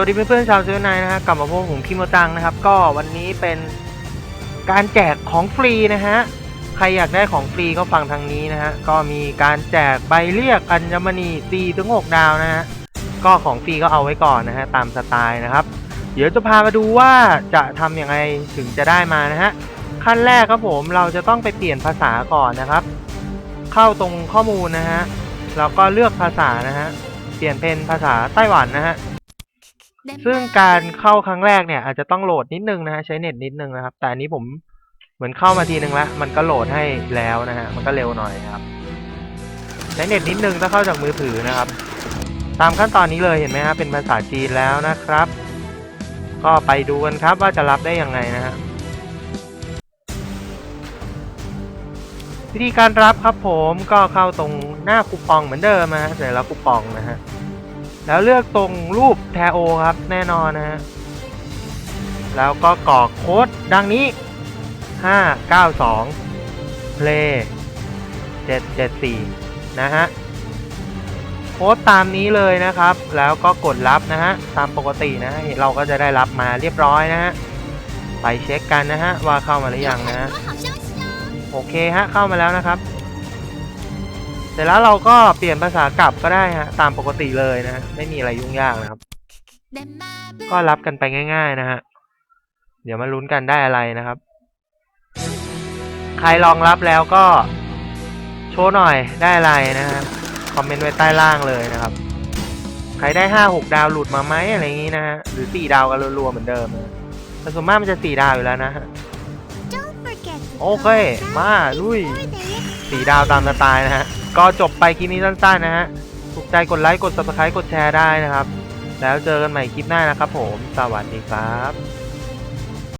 วัสดีเพื่อนๆชาวเซเว่นไนน์นะฮะกลับมาพบกับผมพี่โมจังนะครับ ก็วันนี้เป็นการแจกของฟรีนะฮะใครอยากได้ของฟรีก็ฟังทางนี้นะฮะก็มีการแจกใบเรียกอัญมณี4ถึง6ดาวนะฮะก็ของฟรีก็เอาไว้ก่อนนะฮะตามสไตล์นะครับ เดี๋ยวจะพามาดูว่าจะทำยังไงถึงจะได้มานะฮะขั้นแรกครับผมเราจะต้องไปเปลี่ยนภาษาก่อนนะครับ เข้าตรงข้อมูลนะฮะแล้วก็เลือกภาษานะฮะเปลี่ยนเป็นภาษาไต้หวันนะฮะ ซึ่งการเข้าครั้งแรกเนี่ยอาจจะต้องโหลดนิดนึงนะฮะใช้เน็ตนิดนึงนะครับ แต่อันนี้ผมเหมือนเข้ามาทีนึงแล้วมันก็โหลดให้แล้วนะฮะมันก็เร็วหน่อยครับใช้เน็ตนิดนึงถ้าเข้าจากมือถือนะครับ ตามขั้นตอนนี้เลยเห็นไหมฮะเป็นภาษาจีนแล้วนะครับ ก็ไปดูกันครับว่าจะรับได้ยังไงนะฮะวิธีการรับครับผมก็เข้าตรงหน้าคูปองเหมือนเดิมนะฮะเสร็จแล้วคูปองนะฮะ แล้วเลือกตรงรูปแทโอครับแน่นอนนะฮะแล้วก็กรอกโค้ดดังนี้ 592 play 774 นะฮะ โค้ดตามนี้เลยนะครับ แล้วก็กดรับนะฮะ ตามปกตินะฮะเราก็จะได้รับมาเรียบร้อยนะฮะ ไปเช็คกันนะฮะ ว่าเข้ามาหรือยังนะฮะ โอเคฮะ เข้ามาแล้วนะครับ เสร็จแล้วเราก็เปลี่ยนภาษากลับก็ได้ฮะตามปกติเลยนะฮะไม่มีอะไรยุ่งยากนะครับ ก็รับกันไปง่าย ๆ นะฮะเดี๋ยวมาลุ้นกันได้อะไรนะครับ ใครลองรับแล้วก็โชว์หน่อยได้อะไรนะฮะคอมเมนต์ไว้ใต้ล่างเลยนะครับ ใครได้ห้าหกดาวหลุดมาไหมอะไรอย่างนี้นะฮะหรือสี่ดาวกันรัวๆเหมือนเดิมนะแต่ส่วนมากมันจะสี่ดาวอยู่แล้วนะฮะโอเค มาลุยสีดาวตามสไตล์นะฮะ ก็จบไปคลิปนี้สั้นๆนะฮะถูกใจกดไลค์กด subscribe กดแชร์ได้นะครับ แล้วเจอกันใหม่คลิปหน้านะครับผม สวัสดีครับ